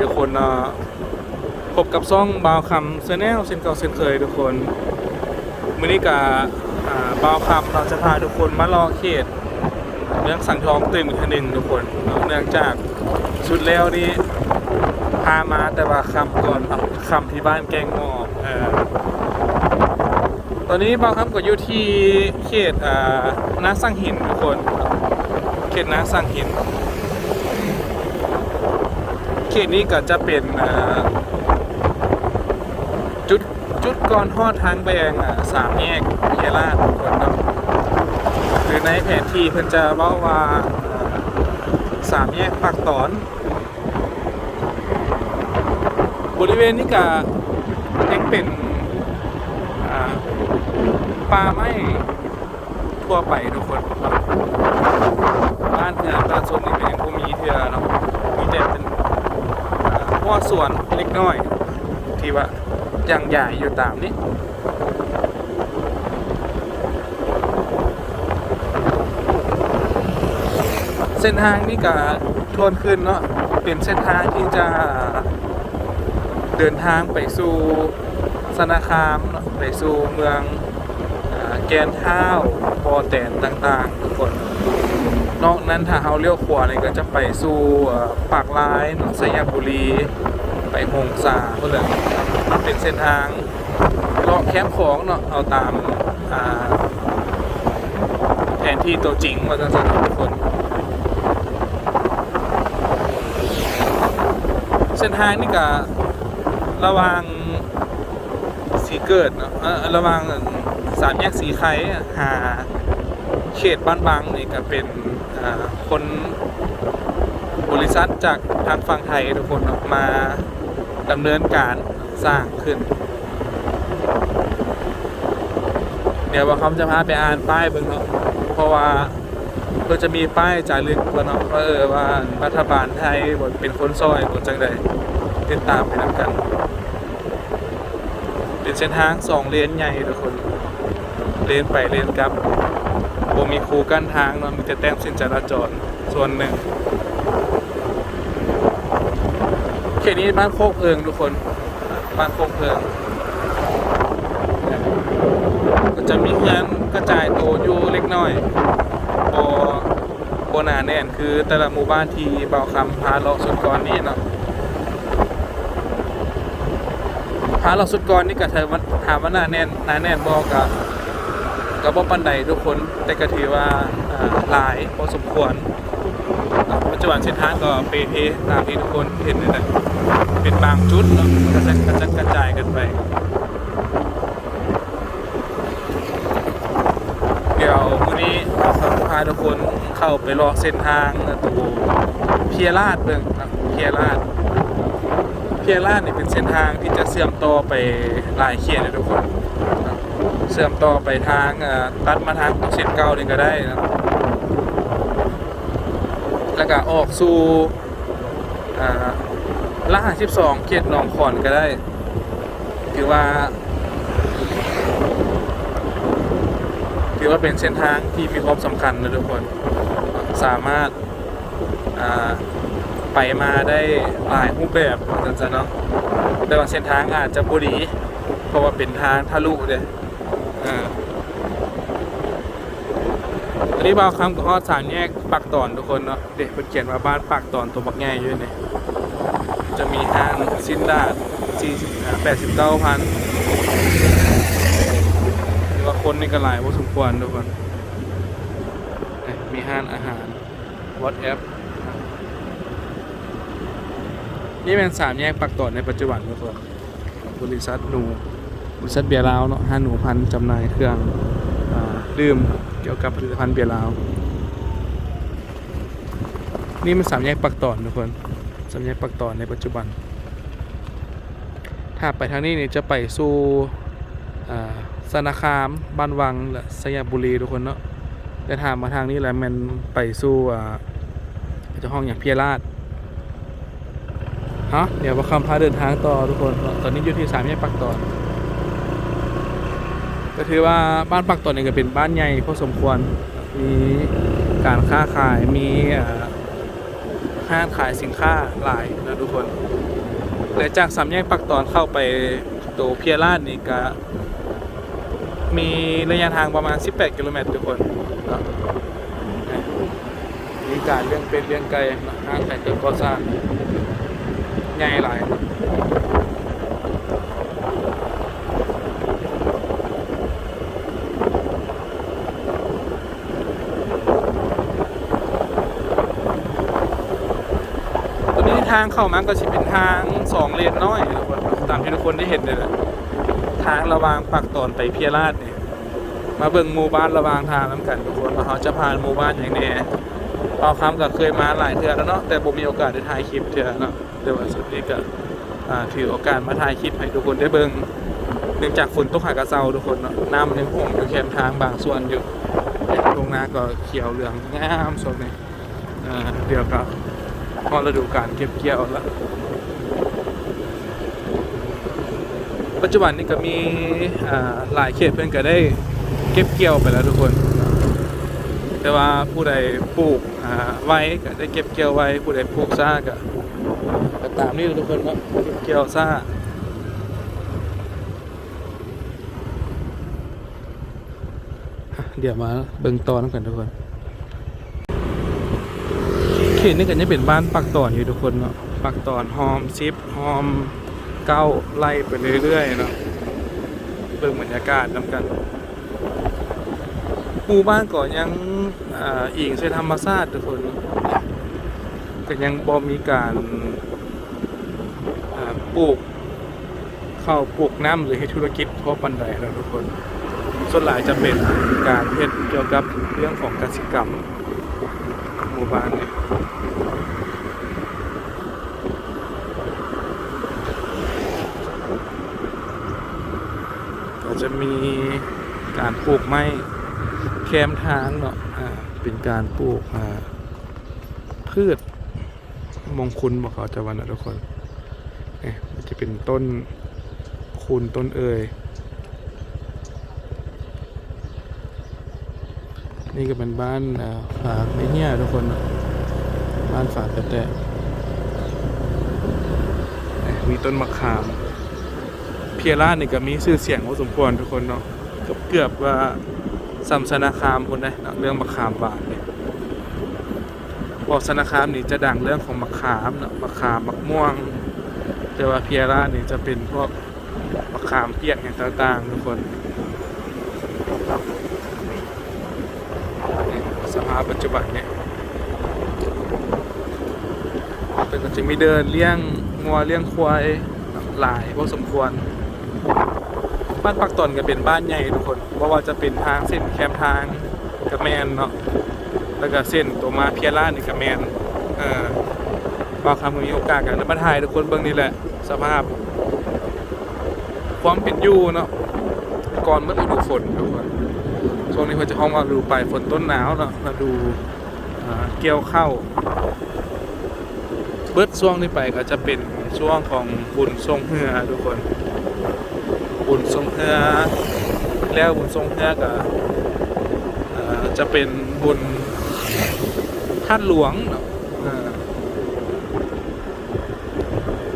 ทุกคนเนาะพบกับซ่องบาวคำเซนแนลเซนเก่าเซนเคยทุกคนมื้อนี้กับอ่าบาวคำเราจะพาทุกคนมารอเขตเมืองสังทองตื่นอีกทีหนึ่งทุกคนเนื่องจากชุดแล้วนี่พามาแต่ว่าคำก่อนเอาคำที่บ้านแกงหมอเออตอนนี้บาวคำก็อยู่ที่เขตอ่านาสังหินทุกคน เขตนาสังหิน ขตนี้ก็จะเป็นจุดจุดก่อนทอดทางแบงสามแยกเยลาทุกคนเนาะหรือในแผนที่เพิ่นจะเล่าว่าสามแยกปากตอน บริเวณนี้ก็ยังเป็นป่าไม้ทั่วไปทุกคนบ้านเถื่อนบ้านชนนี่เป็นภูมิเถื่อเนาะ พ่อส่วนเล็กน้อย ที่ว่ายังใหญ่อยู่ตามนี้เส้นทางนี่ก็ทวนขึ้นเนาะเป็นเส้นทางที่จะเดินทางไปสู่สนาคามเนาะไปสู่เมืองอแกนข้าวปอแตนต่างๆทุกคน นอกนั้นถ้าเราเลี้ยวขวาเนี่ยก็จะไปสู่ปากลายเนาะสยามบุรี ไปหงสาเพื่อนเลยเป็นเส้นทางเลาะแคมป์ของเนาะเอาตามาแผนที่ตัวจริงว่าจะสนุกทุกคนเส้นทางนี่ก็ระวางสีเกิดเนาะระวางสามแยกสีไข่หาเขตบ้านบางนี่ก็เป็นอ่าคนบริษัท จากทางฝั่งไทยทุกคนมาดำเนินการสร้างขึ้น เดี๋ยวว่าเขาจะพาไปอ่านป้ายเบิ่งเนาะเพราะว่าเราจะมีป้ายจารึกว่าเนาะว่าเออว่ารัฐบาลไทยบเป็นคนซอยคนจังใดติดตามไปนำกัน เป็นเส้นทางสองเลนใหญ่ทุกคนเลนไปเลนกลับบ่มีคูกั้นทางเนาะมีแต่แต้มเส้นจราจรส่วนหนึ่ง ตนี้บ้านโคกเพิงทุกคน บ้านโคกเพิง ก็จะมีเฮือนกระจายตัวอยู่เล็กน้อยบ่บ่หนาแน่นคือแต่ละหมู่บ้านที่เบาคำพาเลาะสุดก่อนนี้เนาะพาเลาะสุดก่อนนี่ก็ถามว่าถามว่าหนาแน่นหนาแน่นบ่ก็ก็บ่ปันใดทุกคนแต่ก็ถือว่าหลายพอสมควรปัจจุบันเส้นทางก็เปเพตามที่ทุกคนเห็นนี่แหละ เป็นบางจุดเนาะกระจัดกระจัดกระจายกันไป เดี๋ยววันนี้เราจะพาทุกคนเข้าไปรอเส้นทางตัวเพียราดเบิ่งนะเพียราดเพียราดนี่เป็นเส้นทางที่จะเชื่อมต่อไปหลายเขตเลยทุกคนเชื่อมต่อไปทางตัดมาทางเส้นเก่านี่ก็ได้นะแล้วก็ออกสู่อ่า ละหาสิบสองเขตหนองขอนก็ได้ถือว่า ถือว่าเป็นเส้นทางที่มีความสำคัญนะทุกคนสามารถาไปมาได้หลายรูปแบบว่าจังซั่นเนาะแต่ว่าเส้นทางอาจจะบุดีเพราะว่าเป็นทางทะลุเลยอันนี้บางคำก็ฮอดสามแยกปากตอนทุกคนเนาะเด็กเขียนว่าบ้านปากตอนตัวบักแง่อยู่เนี่ย จะมีห้างซินดาดสี่สิบแปดสิบเก้าพันหรือว่าคนนี่ก็หลายพอสมควรทุกคนมีห้างอาหารวอทแอปนี่เป็นสามแยกปากตอนในปัจจุบันทุกคนบริษัทหนูบริษัทเบียร์ลาวเนาะห้าหนูพันจำหน่ายเครื่องอดื่มเกี่ยวกับผลิตภัณฑ์เบียร์ลาว นี่มันสามแยกปักตอนทุกคน สามแยกปักต่อนในปัจจุบัน ถ้าไปทางนี้เนี่ยจะไปสู่อ่าสนาคาม บ้านวังและสยามบุรีทุกคนเนาะแต่ถามมาทางนี้แหละมันไปสู่เจ้าห้องอย่างเพียราดฮะเดี๋ยวมาคำพาเดินทางต่อทุกคน ตอนนี้อยู่ที่สามแยกปักตอน ก็ถือว่าบ้านปักตนเองก็เป็นบ้านใหญ่พอสมควร มีการค้าขาย มีอ่า ห้างขายสินค้าหลายนะทุกคนและจากสามแยกปักตอนเข้าไปตัวเพียราดนี่ก็มีระยะทางประมาณ 18 กิโลเมตรทุกคนนาะมีการเรื่องเป็นเรื่องไกลนะห้างขายเกิดก่อสร้างใหญ่หลายเนาะตอนนี้ทางเข้ามาก็จะเป็นทางสองเลนน้อยทุกคนตามที่ทุกคนได้เห็นเลยแหละทางระวางปักตอนไปเพียราดเนี่ยมาเบิ่งหมู่บ้านระวางทางน้ำกันทุกคนว่าเขาจะผ่านหมู่บ้านอย่างแน่เปาคำก็เคยมาหลายเทื่อแล้วเนาะแต่ผมมีโอกาสได้ถ่ายคลิปเทื่อเนาะเดี๋ยววันสุดนี้ก็ถือโอกาสมาถ่ายคลิปให้ทุกคนได้เบิ่งเนื่องจากฝนตกหากระเซาทุกคนเนาะน้ำยังคงอยู่แคมทางบางส่วนอยู่ตรงนาก็เขียวเหลืองงามสดนี่อ่าเดี๋ยวก็ อฤดูกาลเก็บเกี่ยวแล้วปัจจุบันนี้ก็มีหลายเขตเพื่อนก็ได้เก็บเกี่ยวไปแล้วทุกคน แต่ว่าผู้ใดปลูกไว้ก็ได้เก็บเกี่ยวไว้ ผู้ใดปลูกซ่าก็ก็ตามนี้ทุกคนเนาะเก็บเกี่ยวซ่าเดี๋ยวมาเบิ่งตอนกันทุกคน ตนี้ก็จะเป็นบ้านปักตอนอยู่ทุกคนเนาะปักตอนหอมซิปหอมเก้าไล่ไปเรื่อยๆเนาะเบิ่งบรรยากาศน้ำกันหมู่บ้านก่อนยังอ,อิงใช้ธรรมชาติทุกคนก็ยังบ่มีการปลูกเข้าวปลูกน้ำหรือให้ธุรกิจเพราปันใดแล้วทุกคน ส่วนหลายจะเป็นการเฮ็ดเกี่ยวกับเรื่องของกสิกรรมหมู่บ้านเนี่ย ก็จะมี การปลูกไม้แคมทางเนาะอ่าเป็นการปลูกอ่าพืชมงคุลบอกเขาจะวันนะทุกคนเนี่ยมันจะเป็นต้นคูณต้นเอ่ยนี่ก็เป็นบ้านฝากในเนี่ยทุกคนบ้านฝากแต่แต่มีต้นมะขาม เพียร่านี่ก็มีชื่อเสียงพอสมควรทุกคนเนาะ เกือบเกือบว่าสัมสนาคามคนได้เนะเรื่องมะขามหวานเนี่ยพอสนาคามนี่จะดังเรื่องของมะขามเนาะมะขามมะม่วง แต่ว่าเพียร่านี่จะเป็นพวกมะขามเปียกอย่างต่างๆทุกคนสภาพปัจจุบันเนี่ยเป็นก็จะมีเดินเลี้ยงงัวเลี้ยงควายหลายพอสมควร บ้านปักตอนก็เป็นบ้านใหญ่ทุกคนเพราะว่าจะเป็นทางเส้นแคมทางกระแมนเนาะแล้วก็เส้นตัวมาเพียร่านี่กระแมนเออว่าคำมีโอกาสกันมาถ่ายทุกคนเบื้องนี้แหละ สภาพ ความเป็นอยู่เนาะก่อนเมื่อฤดูฝนทุกคนช่วงนี้เขาจะห้องมาดูปลายฝนต้นหนาวเนาะมาดูเกี่ยวเข้าวเบิดช่วงนี้ไปก็จะเป็นช่วงของบุญทรงเฮือทุกคน บุญทรงเฮือแล้วบุญทรงเฮือก็จะเป็นบุญท่านหลวง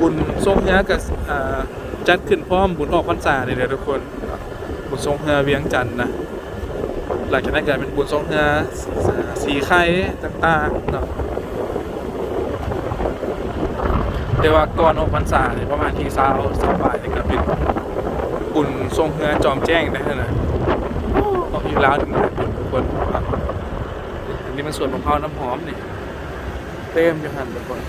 บุญทรงเฮือกับจัดขึ้นพร้อมบุญออกพรรษาเนี่ยแหละทุกคนบุญทรงเฮือเวียงจันทน์นะหลังจากนั้นก็เป็นบุญทรงเฮือสีไข่ต่างๆเนาะแต่ว่าก่อนออกพรรษาเนี่ยประมาณที่เช้าสบายนี่ก็เป็น บุญทรงเฮือจอมแจ้งได้ขนาดออกอยู่แล้วถึงทุกคนอันนี้มันส่วนมะพร้าวน้ำหอมนี่เต็มอยู่หันทุกคน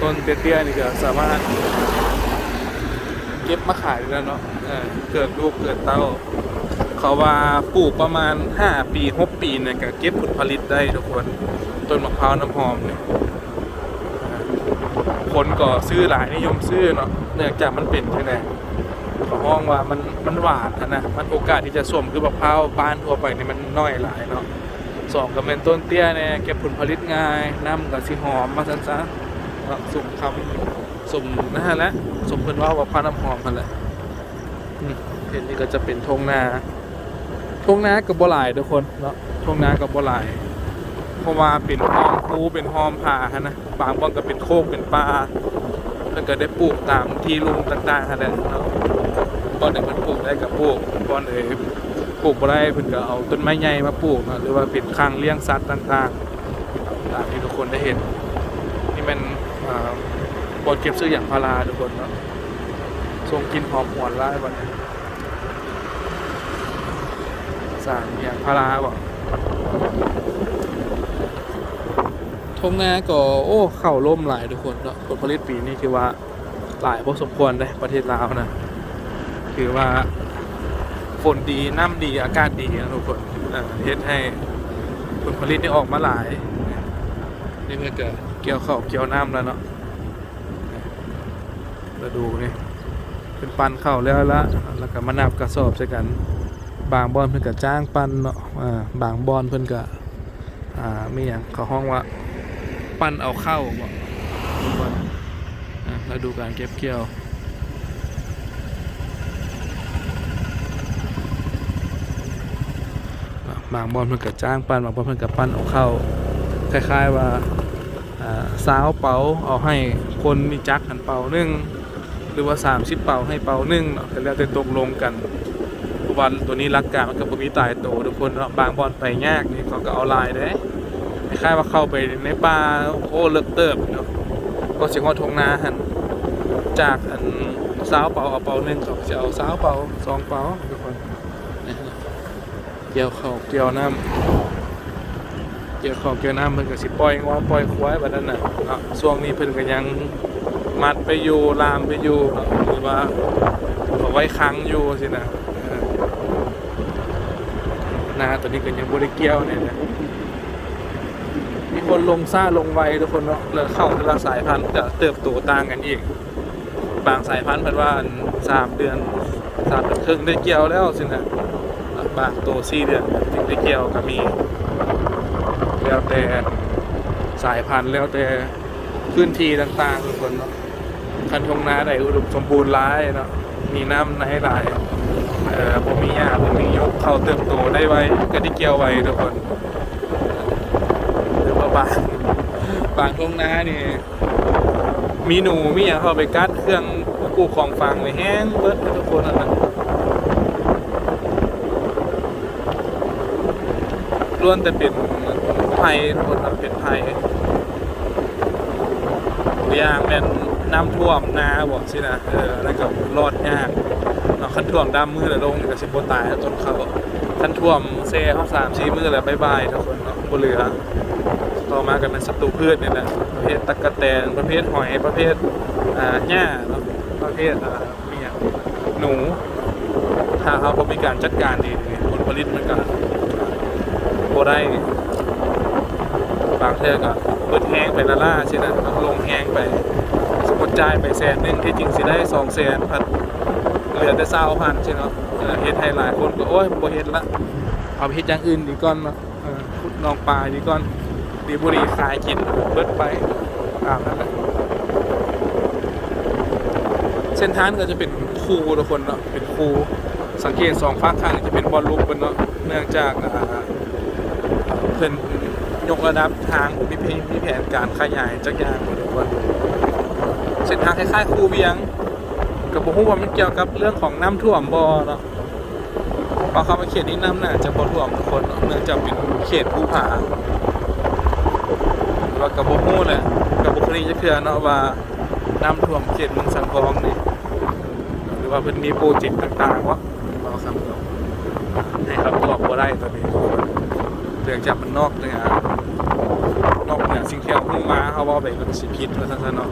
ต้นเตี้ยๆนี่ก็สามารถ เก็บมาขายได้แล้วเนาะเกิดลูกเกิดเต้า เขาว่าปลูกประมาณ 5 ปี6ปีเนี่ยก็เก็บผลผลิตได้ทุกคน ต้นมะพร้าวน้ำหอมเนี่ยคนก็ซื้อหลายนิยมซื้อเนาะเนื่องจากมันเป็นใช่ไหม เขามองว่ามันมันหวานอะนะมันโอกาสที่จะสวมคือมะพร้าวบานทั่วไปนี่มันน้อยหลายเนาะสองก็เป็นต้นเตี้ยเนี่ยเก็บผลผลิตง่ายน้ำกับสีหอมมาสันซะสุ่มคำสุ่มนะฮะและสมเพิ่นว่าว่าพาน้ำหอมมันแหละเห็นนี่ก็จะเป็นทงนาทงนากับบัวลายทุกคนเนาะทงนากับบัวลายเพราะว่าเป็นหอมคูเป็นหอมป่าฮะนะบางบ่อนก็เป็นโคกเป็นป่าเพิ่นก็ได้ปลูกตามที่ลุ่มต่างๆฮะแหละเนาะ บ่อนไหนเพิ่นปลูกได้ก็ปลูกบ่อนไหนปลูกบ่ได้เพิ่นก็เอาต้นไม้ใหญ่มาปลูกหรือว่าเป็นคางเลี้ยงสัตว์ต่างๆตามที่ทุกคนได้เห็น นี่เป็นบ่อนเก็บซื้ออย่างพาราทุกคนเนาะทรงกินหอมหวนหลายบัดนี้สร้างอย่างพาราบ่ทงนาก็โอ้เข่าล่มหลายทุกคนเนาะผลผลิตปีนี้คือว่าหลายพอสมควรเลยประเทศลาวนะ คือว่าฝนดีน้ำดีอากาศดีนะทุกคนเฮ็ดให้ผลผลิตนี่ออกมาหลาย นี่เพื่อเกิดเกี่ยวข้าวเกี่ยวน้ำแล้วเนาะเราดูนี่เป็นปันเข้าแล้วละแล้วก็มานับกระสอบใส่กัน บางบอนเพิ่นก็จ้างปันเนาะบางบอนเพิ่นก็อ่ามีอย่างเขาห้องว่า ปั้นเอาเข้าบ่ทุกคนเราดูการเก็บเกี่ยว บางบอลเพิ่นก็จ้างปั้นบางบอลเพิ่นก็ปั้นเอาเข้าคล้าย ๆว่าสาวเป๋าเอาให้คนมีจักหันเป่านึ่งหรือว่า30เป่าให้เป่านึ่งเนาะแล้วแต่ตกลงกันวันตัวนี้รักการมันก็บมีตายโตทุกคนเนาะบางบอลไปยากนี่เขาก็เอาลายเด้คล้ายๆว่าเข้าไปในป่าโอ้เลิกเติบเนาะก็สิงห์ทงนาหันจากอันสาวเป่าเอาเป่าหนึ่งเขาจะเอาสาวเป่าสองเป่าทุกคน เกี่ยวข้าวเกี่ยวน้ำเกี่ยวข้าวเกี่ยวน้ำเพิ่นก็สิปล่อยงอปล่อยควายแบบนั้นน่ะเนาะช่วงนี้เพิ่นก็ยังมัดไปอยู่ลามไปอยู่เนาะหรือว่าเอาไว้ค้างอยู่สินะนาตัวนี้ก็ยังบ่ได้เกี่ยวเนี่ยนะมีคนลงซ่าลงไวทุกคนเนาะแล้วเข้าแต่ละสายพันธุ์จะเติบโตต่างกันอีก บางสายพันธุ์เพิ่นว่าสามเดือนสามเดือนครึ่งได้เกี่ยวแล้วสินะ บางตัวสี่เดือนถึงได้เกี่ยวก็มี แล้วแต่สายพันธุ์แล้วแต่พื้นที่ต่างๆทุกคนเนาะคันทงนาได้อุดมสมบูรณ์ร้ายเนาะมีน้ำในหลายเอ่อบ่มีหญ้าบ่มียกเข้าเติบโตได้ไวก็ได้เกี่ยวไวทุกคนหรือว่าบางบางทงนานี่มีหนูมีอย่างเข้าไปกัดเครื่องกู้ของฟังไว้แห้งเบิดทุกคนนั่นนะ ล้วนแต่เป็นภัยทุกคนนะเป็นภัยอย่างเป็นน้ำท่วมนาบอกสินะเออแล้วก็รอดยากเนาะคันท่วมดำมือแล้วลงกับสิบโบตายจนเขาคันท่วมเซ่เขาสามชี้มือแล้วบายบายทุกคนเนาะบนเรือต่อมากันเป็นศัตรูพืชเนี่ยแหละประเภทตะกะแตนประเภทหอยประเภทอ่าหญ้าเนาะประเภทอ่าเมียหนู ถ้าเขาบ่มีการจัดการดีผลผลิตมันก็ บได้บางเทื่อก็เบิดแห้งไปละล่าใช่ไหมลงแห้งไป สมมติจ่ายไปแสนหนึ่งที่จริงสิได้สองแสนพันเหลือแต่เศร้าพันใช่เนาะเฮ็ดให้หลายคนก็โอ้ยบ่เฮ็ดละเอาไปเฮ็ดอย่างอื่นดีก่อนเนาะเออขุดนองปลาดีก่อนดีบุรีขายกินเบิดไปตามนั้นแหละเส้นทางก็จะเป็นคูทุกคนเนาะเป็นคูสังเกตสองฝากข้างจะเป็นบอลลูกเป็นเนาะเนื่องจากอ่า เพิ่นยกระดับทางมีเพมีแผนการขยายจักรยานหมดทุกคนเส้นทางคล้ายๆคูเวียงกับบุ้ว่ามันเกี่ยวกับเรื่องของน้ำท่วมบ่เนาะพอเข้ามาเขตนี้น้ำน่าจะบ่ท่วมทุกคนเนื่องจากเป็นเขตภูผาว่ากับโบฮู้แหละกับบุคลีจะเคือเนาะว่าน้ำท่วมเขตเมืองสังทองนี่หรือว่าเพิ่นมีโปรเจกต์ต่างๆวะเราคำเนาะให้คำตอบบ่ได้ตอนนี้ รื่องจากมันนอกเนี่ยนอกเหนือสิ่งที่เราพูดมาเขาว่าไปมันสิผิดว่าซั่นๆเนาะ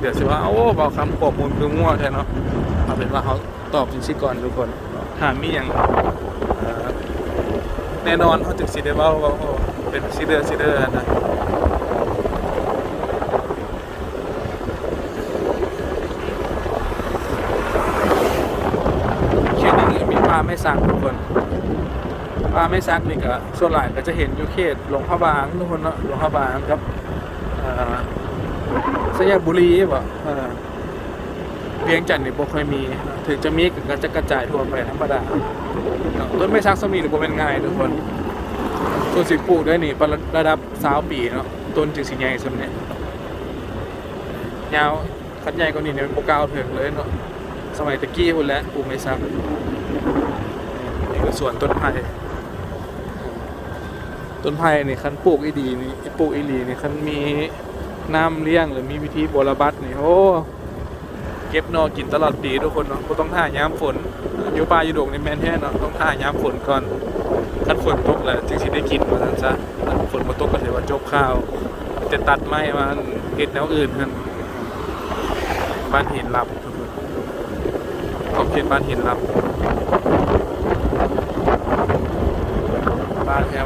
เดี๋ยวสิว่าโอ้เบาคำข้อมูลคือมั่วแท้เนาะเอาเป็นว่าเขาตอบจริงๆก่อนทุกคนถ้ามีอย่างแน่นอนเขาถึงสิได้เว้าว่าเป็นซิเดอร์ซิเดอร์นะเขตนี้มีปลาไม่ซักทุกคน ปลาไม่ซักนี่ก็ส่วนหลายก็จะเห็นอยู่เขตหลวงพระบางทุกคนเนาะหลวงพระบางครับอ่าสยามบุรีบ่เออเวียงจันทน์นี่บ่ค่อยมี ถึงจะมีก็จะกระจายทั่วไปธรรมดาเนาต้นไม่ซักสมีนี่บ่เป็นง่ายทุกคนต้นสิปลูกได้นี่ระดับสาวปีเนาะต้นจึงสิใหญ่สำเนี่ยยาวคันใหญ่กว่านี้เนี่ยเป็นโปรกาวถึงเลยเนาะสมัยตะกี้พุ่นแล้วปลูกไม่ซ้ำนี่คือสวนต้นไผ่ ต้นไผ่นี่คันปลูกอีดีนี่ปลูกอีหลีนี่คันมีน้ำเลี้ยงหรือมีวิธีบรบัดนี่โอ้เก็บนอกินตลอดปีทุกคนเนาะบ่ต้องท่าย้ำฝนอยู่ป่าอยู่ดงในแมนแท้เนาะต้องท่าย้ำฝนก่อนคันฝนตกแหล้วจึงสิได้กินว่าซั่นซะคันฝนบ่ตกก็ถือว่าจบข้าวจะตัดไม้มาเฮ็ดแนวอื่นนั่นบ้านหินลับขอบเขตบ้านหินลับ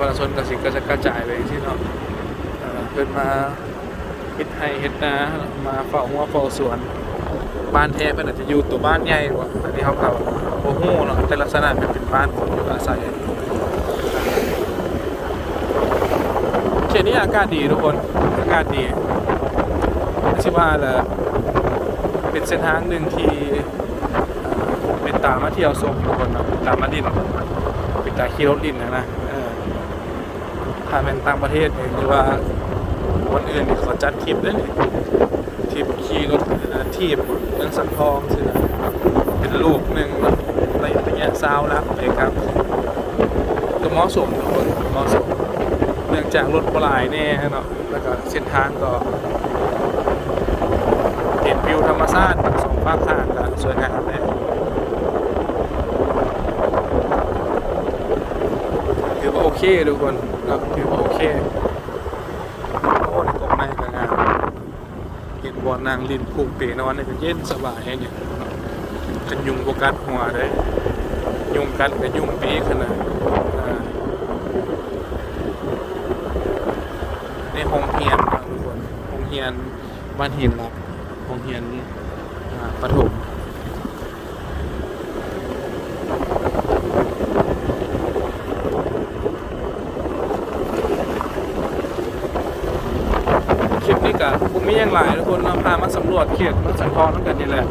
บ้านแถวประชาชนกสิก็จะกระจายไปที่เนาะเอ่อเพิ่นมาเฮ็ดไร่เฮ็ดนามาเฝ้าหัวเฝ้าสวนบ้านแท้เพิ่นอาจจะอยู่ตัวบ้านใหญ่กว่าอันนี้เขาก็บ่ฮู้เนาะแต่ลักษณะมันเป็นบ้านคนอยู่อาศัยเขตนี้อากาศดีทุกคนอากาศดีชิว่าละเป็นเส้นทางหนึ่งที่เป็นตามาเที่ยวชมทุกคนเนาะตามมาดินเป็นตาขี่รถดินนะนะ ถ้าเป็นต่างประเทศเนี่ยหรือว่าคนอื่นนี่เขาจัดทริปด้วยนี่ทริปขี่รถทีบเรื่องสังทองสินะเป็นลูกหนึ่งเนาะระยะระยะซาวแล้วไปครับก็เหมาะสมทุกคนเหมาะสมเนื่องจากรถปลายแน่เนาะแล้วก็เส้นทางก็เห็นวิวธรรมชาติสองภาคทางก็สวยงามเลยถือว่าโอ เคทุกคนเนาะถือว่าโอเคโอ้ในกองในก็งาเห็นบอลนางลินผูกเปนอนเนี่ยก็เย็นสบายอย่างเงี้ยเนาะกันยุงโฟกัสหัวได้ยุงกัดกับยุงปีขนาดในห้องเฮียนบทุกคนห้องเฮียนบ้านหินรัห้องเฮียนอ่าประถมคลิปนี้กับผมไม่ยังหลายทุกคนเราพามาสำรวจเขตเมืองสังทอนั่นกันนี่แหละ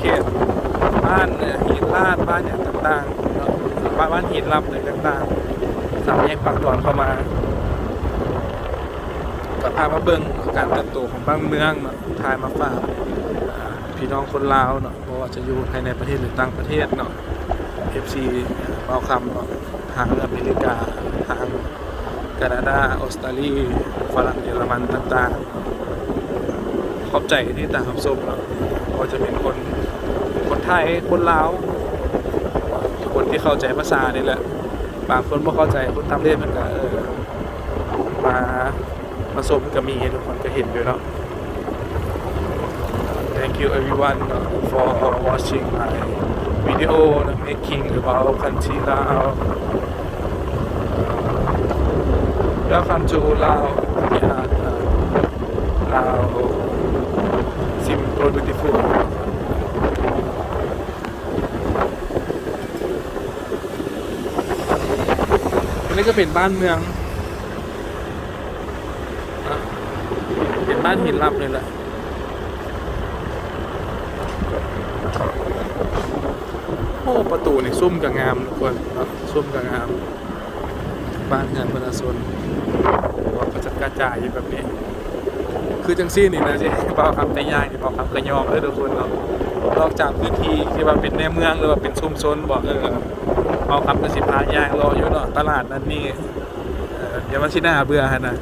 เขตบ้านหินลาดบ้านอย่างต่างๆบ้านบ้านหินรับเลยต่างๆสามแยกปากตอนเข้ามาก็พามาเบิ่งการเติบโตของบ้านเมืองเนาะทายมาฝากอ่าพี่น้องคนลาวเนาะบ่ว่าจะอยู่ภายในประเทศหรือต่างประเทศเนาะ FC เป้าคำเนาะทางอเมริกาทางแคนาดาออสเตรเลียฝรั่งเยอรมันต่างๆ ขอบใจที่ตามคำชมเนาะก็จะเป็นคนคนไทยคนลาวคนที่เข้าใจภาษานี่แหละบางคนบ่เข้าใจคนต่างประเทศมันก็เออมาผสมกับมีทุกคนก็เห็นอยู่เนาะ Thank you everyone for watching my video making about country Lao Welcome to Lao yeah, uh, Lao simple beautiful อันนี้ก็เป็นบ้านเมืองอะเป็นบ้านหินลับเลยแหละโอ้ประตูนี่ซุ่มกับงามทุกคนเนาะซุ่มกับงาม บ้านงานประชาชนว่าประจัดกระจายอยู่แบบนี้ คือจังซี่นี่นะที่เปาคำแต่ย่างที่เปาคำกระยองเลยทุกคนเนาะนอกจากพื้นที่ที่ว่าเป็นในเมืองหรือว่าเป็นชุมชนบอกเออเปาคำกระสิพาย่างรออยู่เนาะตลาดนั้นนี่เอออย่ามาชิหน้าเบื่อฮะนะ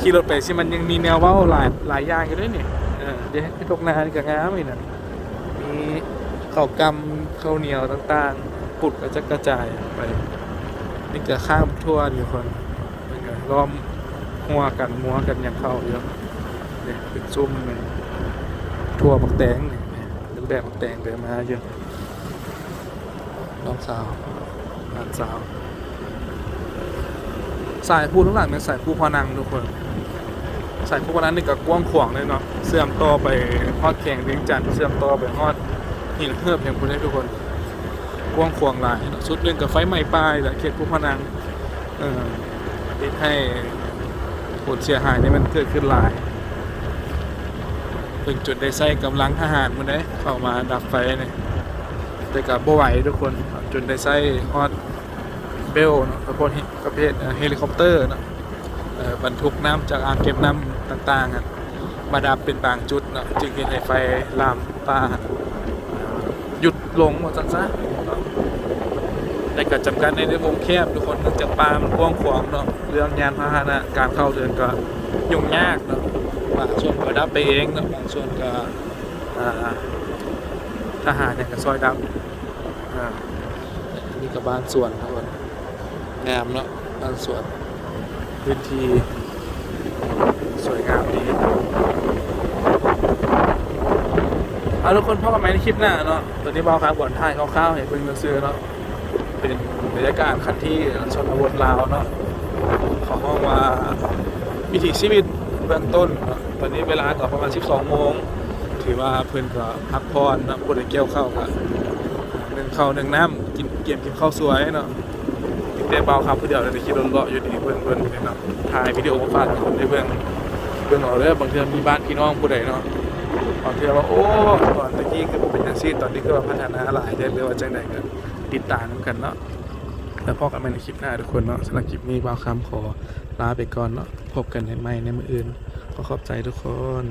ขี่รถไปสิมันยังมีแนวว้าหลายหลายอย่างอยู่ด้วยนี่เออเดี๋ยวให้ตกนานี่กับงามอีกนะมีข้าวกำข้าวเหนียวต่างๆปุดก็จะกระจายไปนี่ก็ข้ามทั่วอยู่คนนี่ก็ล้อมหัวกันมัวกันอย่างเข้าเยอะ เนี่ยเป็นซุ่มนี่ทั่วบักแตงเนี่ยเรื่องแบบบักแตงเดินมาเยอะน้องสาวหลานสาว สายภูทั้งหลังเป็นสายภูพอนังทุกคนสายภูพอนังนี่ก็กว้างขวางเลยเนาะเสื่อมต่อไปฮอดแข่งเวียงจันทร์เสื่อมต่อไปฮอดหินเฮือบอย่างคุณได้ทุกคนกว้างขวางหลายสุดหนึ่งกับไฟไหม้ป้ายแหละเขตภูพอนังเออให้ผลเสียหายนี่มันเกิดขึ้นหลาย เป็นจุดได้ใส่กำลังทหารมันได้เข้ามาดับไฟเนี่ยแต่กับบ่ไหวทุกคนจนได้ใส่ฮอดเบลเนาะประเภทประเภทเฮลิคอปเตอร์เนาะบรรทุกน้ำจากอ่างเก็บน้ำต่างๆอะมาดับเป็นบางจุดเนาะจึงเห็นไฟลามป่าหยุดลงหมดจังซะเนาะแต่ก็จำกัดในวงแคบทุกคนเนื่องจากป่ามันกว้างขวางเนาะเรื่องยานพาหนะการเข้าเดินก็ยุ่งยากเนาะ บางส่วนก็ดับไปเองเนาะบางส่วนก็อ่าทหารเนี่ยก็ซอยดับอ่านี่ก็บานสวนครับผมงามเนาะบานสวนพื้นที่สวยงามดีเอาทุกคนพ่อกับแม่ในคลิปหน้าเนาะตอนนี้เบาครับบ่อนท่ายคร่าวๆให้เพิ่งซื้อเนาะเป็นบรรยากาศคันที่ชนบทลาวเนาะขอห้องว่าวิถีชีวิต เบื้องต้น ตอนนี้เวลาก็ประมาณ 12 โมง ถือว่าเพิ่อนก็พักผ่อนนะบริเกี่ยวเข้าวกันหนึ่งข้าวหนึ่งน้ำกินเกมกินข้าวสวยเนาะได้เบาครับผู้เดียวเลยคิดเลาะอยู่ดีเบิ่งเบิ่งเนาะถ่ายวิดีโอมาฝากคนได้เบิ่งเบิ่งเอาเลยบางทื่อมีบ้านพี่น้องผู้ใดเนาะบางทื่อว่าโอ้ตอนตะกี้คือเป็นจังซี่ตอนนี้คือว่าพัฒนาหลายได้เรือว่าจังไดก็ติดตามกันเนาะ แล้วพอกันใหม่ในคลิปหน้าทุกคนเนาะสำหรับคลิปนี้บ่าวคำขอลาไปก่อนเนาะพบกันใหม่ในมืออื่น ขอขอบใจทุกคน